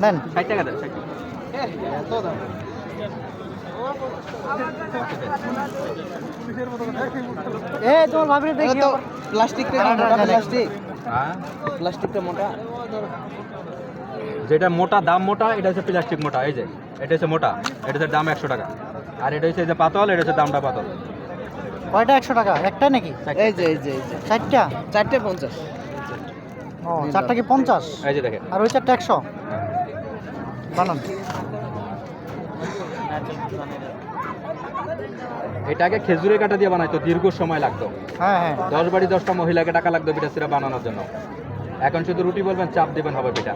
নেন ষাট টাকা দেন ষাট এ তোমার ভাবির দেখি প্লাস্টিকটা প্লাস্টিক? হ্যাঁ? প্লাস্টিকটা মোটা? যেটা মোটা দাম মোটা এটা হচ্ছে প্লাস্টিক মোটা এই যে। এটা হচ্ছে মোটা এটা হচ্ছে দাম একশো টাকা। আর এটা হচ্ছে যে পাতল এটা হচ্ছে দামটা পাতল। কয়টা একশো টাকা? একটা নাকি? এই যে এই যে এই যে। চারটা চারটে পঞ্চাশ। ও চারটা কি পঞ্চাশ? এই যে দেখেন। আর ওই চারটা একশো? বানান। এটাকে খেজুরের কাটা দিয়ে বানাইতো দীর্ঘ সময় লাগতো। হ্যাঁ হ্যাঁ। দশ বাড়ি দশটা মহিলাকে টাকা লাগতো পিঠা সিরা বানানোর জন্য। এখন শুধু রুটি বলবেন চাপ দেবেন হবে পিঠা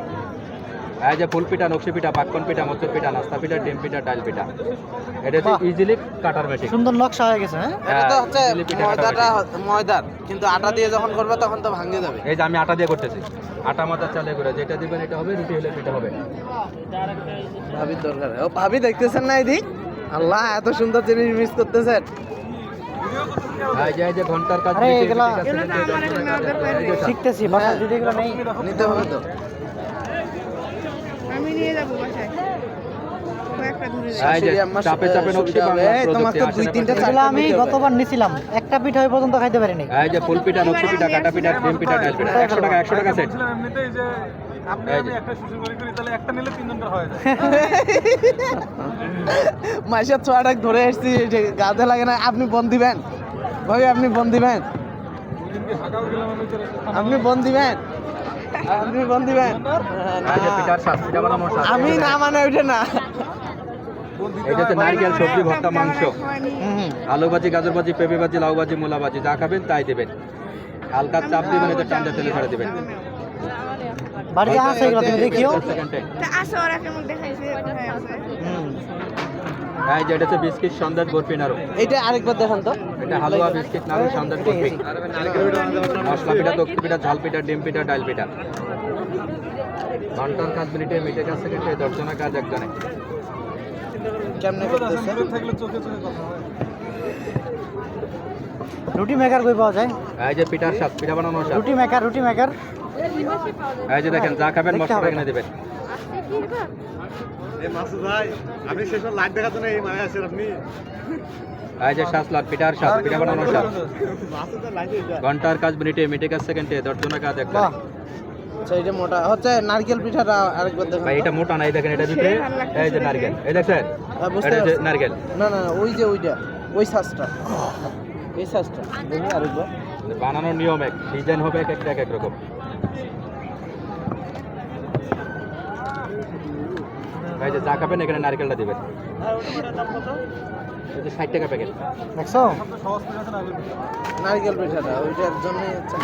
এই যে ফুল পিঠা নকশি পিঠা পাক্কন পিঠা মচ্চর পিঠা নাস্তা পিঠা ডিম পিঠা ডাল পিঠা। এটা হচ্ছে ইজিলি কাটার মেশিন সুন্দর নকশা হয়ে গেছে হ্যাঁ? এটা তো হ্যাঁ, হচ্ছে ময়দাটা ময়দার কিন্তু আটা দিয়ে যখন করবে তখন তো ভাঙে যাবে। এই যে আমি আটা দিয়ে করতেছি। আটা মাথা চালে করে যেটা দিবেন এটা হবে রুটি হলে পিঠা হবে। ভাবির দরকার। ও ভাবি দেখতেছেন না এদিক? আল্লাহ এত সুন্দর জিনিস মিস করতেছেন। শিখতেছি বাসা দিদি এগুলো নেই। নিতে হবে তো। নিয়ে যাব বাসায়। আমি। গতবার নিছিলাম। একটা পিঠা ওই পর্যন্ত খাইতে পারিনি। এই যে ফুল পিঠা নকশি পিঠা কাটা পিঠা ডিম পিঠা ডাল পিঠা একশো টাকা একশো টাকা সেট এমনিতেই যে আপনি আমি একটা শুরু করি করি তাহলে একটা নিলে তিনজনটা হয়ে যায়। মাইশের ছোয়াটা ধরে এসছি যে গাতে লাগে না আপনি বন দিবেন। ভাবি আপনি বন দিবেন। আপনি বন দিবেন। আপনি দিবেন? আমি না মানে ওইটা না। এটা হচ্ছে নারকেল সবজি ভর্তা মাংস। আলু ভাজি গাজর ভাজি পেঁপে ভাজি লাউ ভাজি মূলা ভাজি যা খাবেন তাই দেবেন। হালকা চাপ দিবেন এতে ঠান্ডা তেলে ছেড়ে দিবেন। বাড়িতে আছে এগুলো তুমি দেখিও। আসো ওরা কেমন দেখাইছে? কোথায় আছে? হুম। এই যে এটা হচ্ছে বিস্কিট সন্দেশ বরফি নাড়ু। এইটা আরেকবার দেখান তো। এটা হালুয়া বিস্কিট নাড়ু সন্দেশ বরফি মশলা পিঠা দক্ষি পিঠা ঝাল পিঠা ডিম পিঠা ডাল পিঠা। ঘণ্টার কাজ মিনিটে মিটে কাজ সেকেন্ডে দশজনের কাজ একজনে। রুটি মেকার কই পাওয়া যায়? এই যে পিঠার স্বাদ পিঠা বানানোর স্বাদ। রুটি মেকার রুটি মেকার এই যে দেখেন যা খাবেন মশলা এখানে। দেবেন। আপনি লাইট মানে আছেন আপনি? শ্বাস পিঠা স্বাদ ঘণ্টার কাজ মিনিটে মিটে কাজ সেকেন্ডে কাজ আচ্ছা এটা মোটা হচ্ছে নারকেল পিঠাটা আরেকবার দেখান। ভাই এটা মোটা নাই দেখেন এটা ভিতরে এই যে নারকেল। এই দেখছেন? হ্যাঁ, এটা নারকেল। না না ওই যে ওইটা ওই শ্বাসটা এই শ্বাসটা দেখি আরেকবার। বানানোর নিয়ম এক ডিজাইন হবে এক একটা এক এক রকম। এই যে যা খাবেন এখানে নারকেলটা দিবেন। এই যে ষাট টাকা প্যাকেট দেখছ? সহজ করে আছে না আগে নারকেল পিঠাটা ওইটার জন্যই হচ্ছে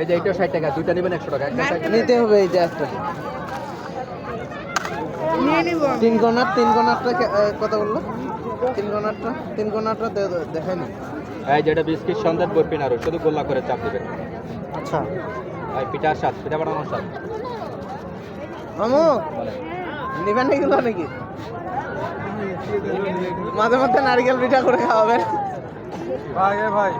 এই যে এইটাও ষাট টাকা দুইটা নেবেন একশো টাকা। একটা টাকা। নিতে হবে এইটা একটা আমি। তিন কোনার তিন কোনারটা কে- এ, কত বলল? তিন কোনারটা তিন কোনারটা দে- দেখায়নি এই যে এটা বিস্কিট সন্দেশ বরফি নাড়ু শুধু গোল্লা করে চাপ দিবেন। আচ্ছা। এই পিঠার স্বাদ পিঠা বানানোর স্বাদ। মামু! নিবেন এগুলো নাকি? মাঝে মধ্যে নারকেল পিঠা করে খাওয়াবেন। ভাই ভাই।